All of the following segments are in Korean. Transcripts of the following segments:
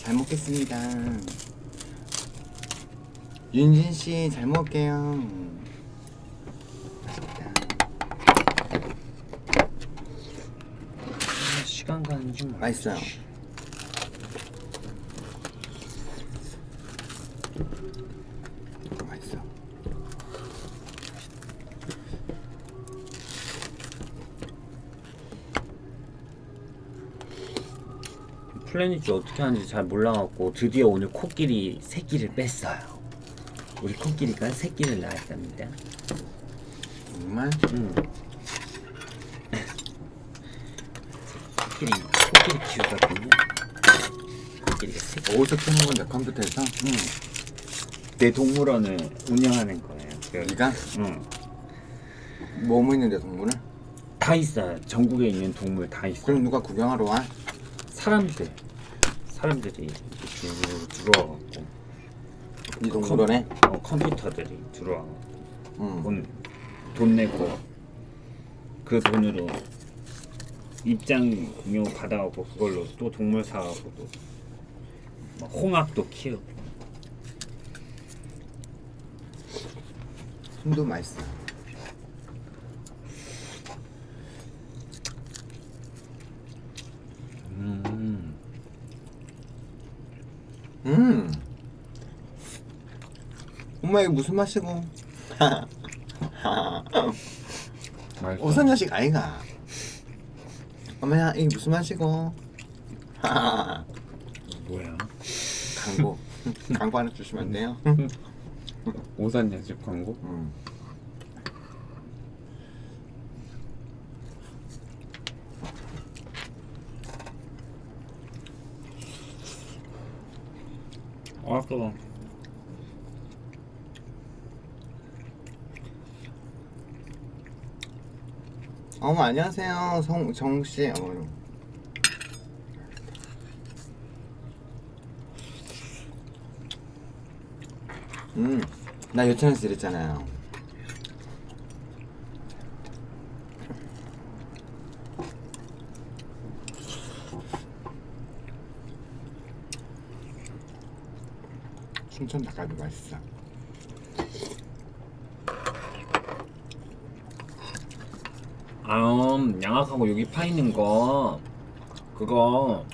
잘 먹겠습니다. 윤진 씨 잘 먹을게요. 맛있다. 아, 시간 가는 줄. 맛있어요. 이거 맛있어. 플래닛이 어떻게 하는지 잘 몰라갖고 드디어 오늘 코끼리 새끼를 뺐어요. 우리 코끼리가 새끼를 낳았답니다. 정말 음. 코끼리 코끼리 키우거든요. 코끼리가 새끼. 어디서 키는 건데 컴퓨터에서? 음. 내 동물원을 운영하는 거예요. 그, 네가 응. 뭐뭐 있는데 동물을? 다 있어요. 전국에 있는 동물 다 있어. 그럼 누가 구경하러 와? 사람들 사람들이 이렇게 쭉 들어와갖고 네 동물원에? 어, 컴퓨터들이 들어와 응. 돈, 돈 내고 그 돈으로 입장 공용 받아갖고 그걸로 또 동물 사갖고 또 막 홍학도 키우고 순도 맛있어. 음. 음. 엄마 이게 무슨 맛이고? 맛있어. 오선녀식 아이가. 엄마야 이게 무슨 맛이고? 뭐야 광고. 광고 하나 주시면 안 돼요? 오산 연습 광고? 음. 아 뜨거 어머 안녕하세요 송정 씨. 어머. 음, 나 유치원에서 이랬잖아요. 춘천 닭갈비 맛있어. 아 음, 양악하고 여기 파 있는 거 그거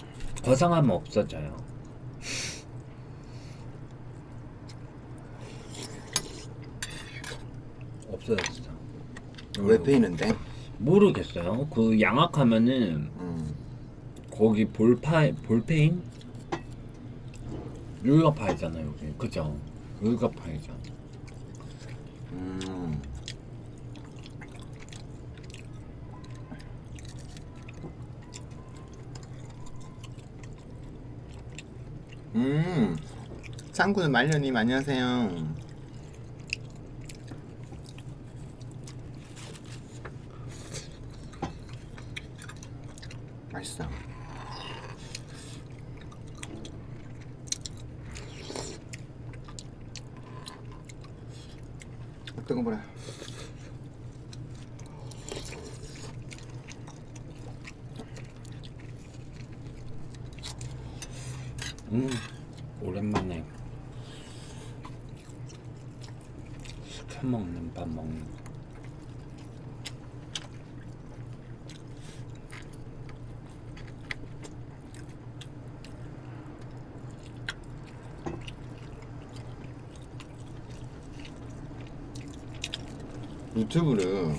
거상하면 없어져요. 없어졌어 왜 페이는데? 모르겠어요. 그 양악하면은 음. 거기 볼파 볼페인? 여기가 파이잖아요 여기. 그죠? 여기가 파이죠. 음. 음. 짱구는 말년님 안녕하세요. 맛있어. 어떤 거 보라. 음 오랜만에 시켜 먹는 밥 먹는 거. 유튜브를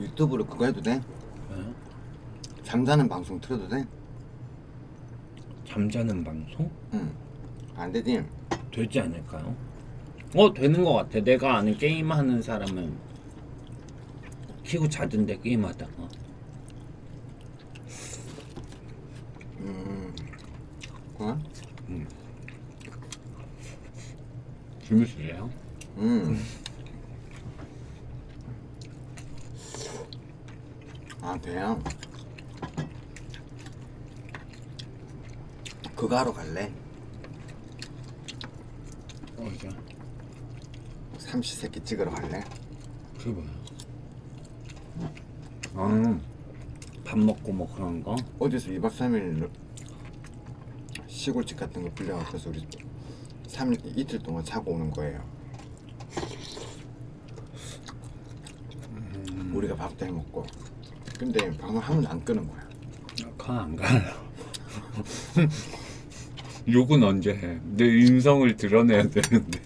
유튜브로 그거 해도 돼? 네? 잠자는 방송 틀어도 돼? 잠자는 방송 응. 안 되지? 되지 않을까요? 어 되는 것 같아. 내가 아는 게임 하는 사람은 키고 자던데 게임하다가 음. 그거? 재밌으세요? 음. 아, 돼요? 그거 하러 갈래? 어디죠? 삼시세끼 찍으러 갈래? 그게 뭐야? 아밥 먹고 뭐 그런 거. 어디서 2박 3일 시골집 같은 거 빌려갖고서 우리 3일 이틀 동안 자고 오는 거예요. 우리가 밥도 해 먹고. 근데 방송 한 번도 안 끄는 거야. 그건 안 가요. 욕은 언제 해? 내 인성을 드러내야 되는데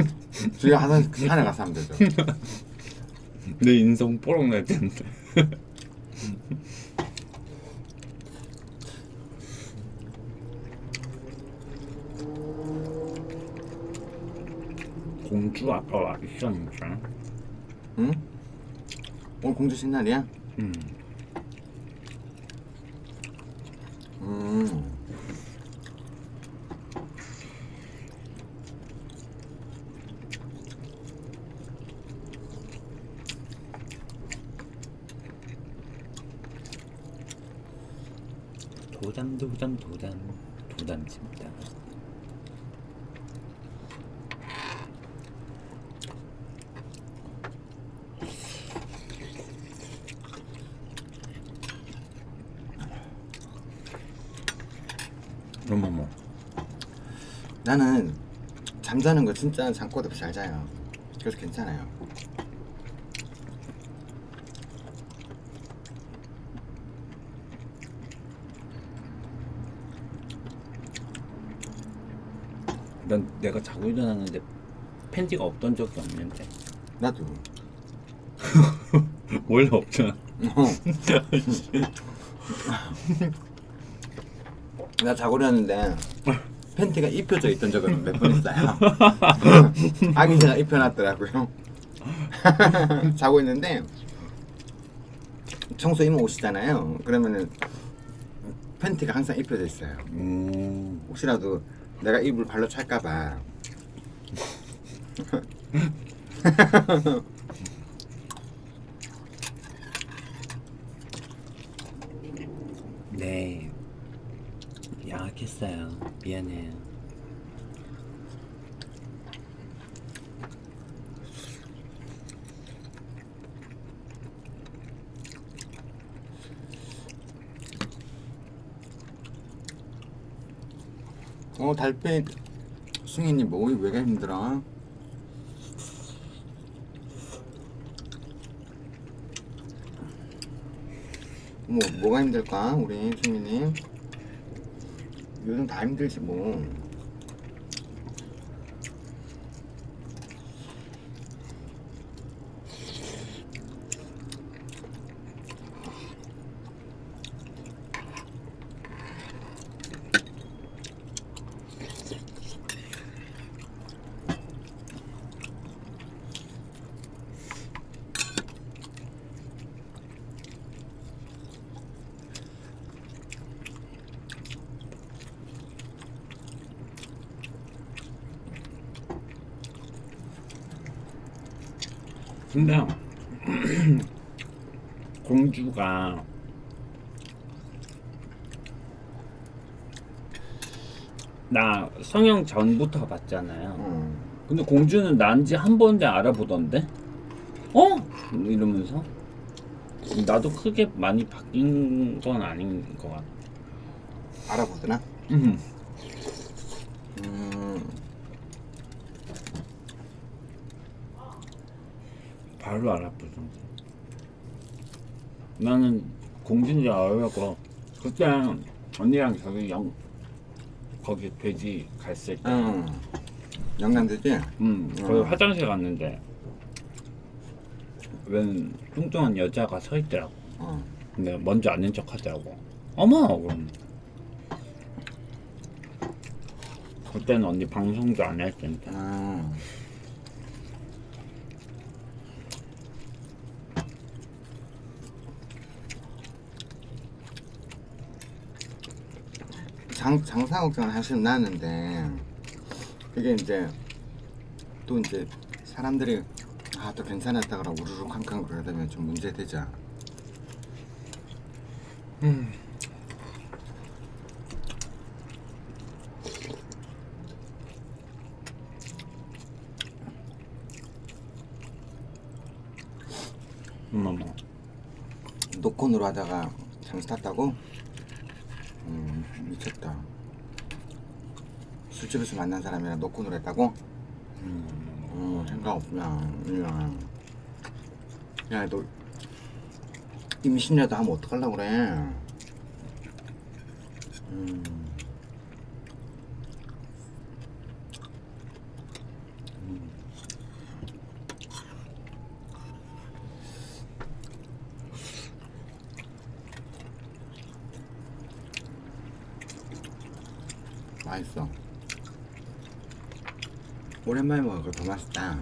저희 하나 산에 가서 하면 되죠. 내 인성 뽀록 날 텐데. 공주 아까 와 있었는데. 응? 오늘 공주 신날이야? 음. 음. 도담 도담 도담 도담 칩니다. 어머머 나는 잠자는 거 진짜 잠꼬대 없이 잘 자요. 그래서 괜찮아요. 난 내가 자고 일어났는데 팬티가 없던 적이 없는데 나도. 원래 없잖아 어. 나 자고 일어났는데 팬티가 입혀져 있던 적은 몇 번 있어요. 아기 제가 입혀놨더라고요. 자고 있는데 청소이모 오시잖아요. 그러면은 팬티가 항상 입혀져 있어요. 음. 혹시라도 내가 입을 발로 찰까봐. 네 했어요 미안해요 어 달빛 승희님 목이 왜가 힘들어? 뭐 뭐가 힘들까 우리 승희님? 요즘 다 힘들지 뭐. 근데 공주가 나 성형 전부터 봤잖아요 어. 근데 공주는 난지 한 번도 알아보던데? 어? 이러면서 나도 크게 많이 바뀐 건 아닌 것 같아. 알아보더나? 음. 음. 바로 알아보던데. 나는 공주인지 알고 그때 언니랑 저기 영 거기 돼지 갔을 때, 응. 영남되지? 음, 거기 음. 화장실 갔는데 웬 뚱뚱한 여자가 서 있더라고. 어. 근데 먼저 아는 척 하더라고. 어머! 그럼. 그때는 언니 방송도 안할 텐데. 음. 장, 장사 걱정을 하시면 나는데 이게 이제 또 이제 사람들이 아 또 괜찮았다 그러고 우르르 캄캄 그러다 보면 좀 문제되죠 음. 어머머. 노콘으로 하다가 장수 탔다고? 음 미쳤다 술집에서 만난 사람이랑 놓고 놀았다고? 음, 어 생각 없냐 야너 임신이라도 하면 어떡하려고 그래 음. 맛있어. 오랜만에 먹으니까 더 맛있다.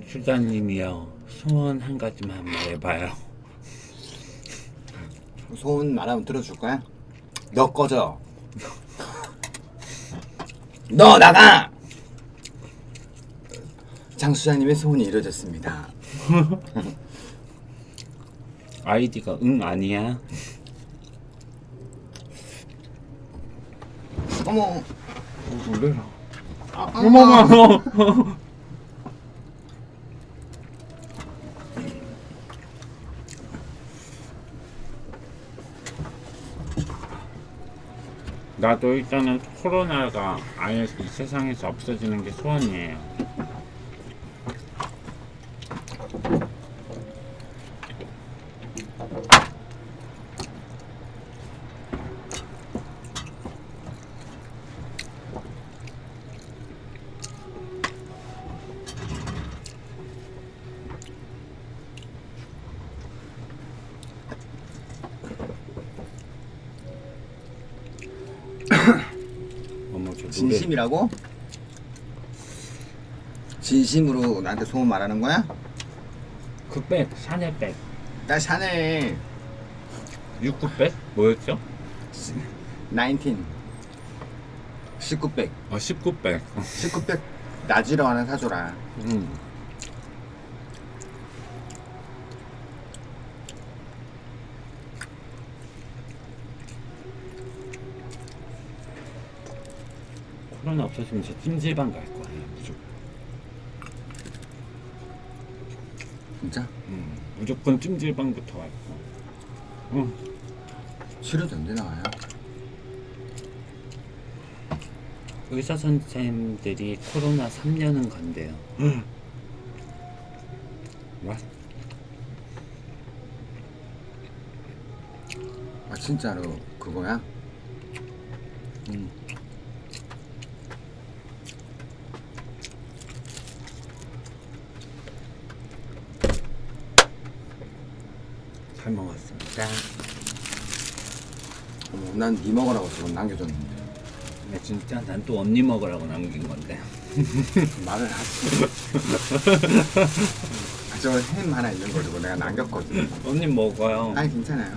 장추자님이요 소원 한 가지만 말해봐요. 소원 말하면 들어줄 거야? 너 꺼져. 너 나가. 장수장님의 소원이 이루어졌습니다. 아이디가 응 아니야? 어머. 놀래라. 아, 어머머. 나도 일단은 코로나가 아예 이 세상에서 없어지는 게 소원이에요. 진심이라고? 진심으로 나한테 소원 말하는 거야? 그백 샤넬백 나 샤넬 69백 뭐였죠? 19 19백 어 19백 19백 나지러 하나 사줘라 음. 코로나 없어지면 저 찜질방 갈 거예요 무조건 진짜? 음, 무조건 찜질방부터 갈 거야 응. 치료도 언제 나와요? 의사 선생님들이 코로나 3년은 간대요 와 아 진짜로 그거야? 음. 잘 먹었습니다. 난네 먹으라고 저건 남겨줬는데 근데 진짜 난 또 언니 먹으라고 남긴 건데. 말을 하지 아, 저햄 하나 있는 거 주고 내가 남겼거든 언니 먹어요. 아니 괜찮아요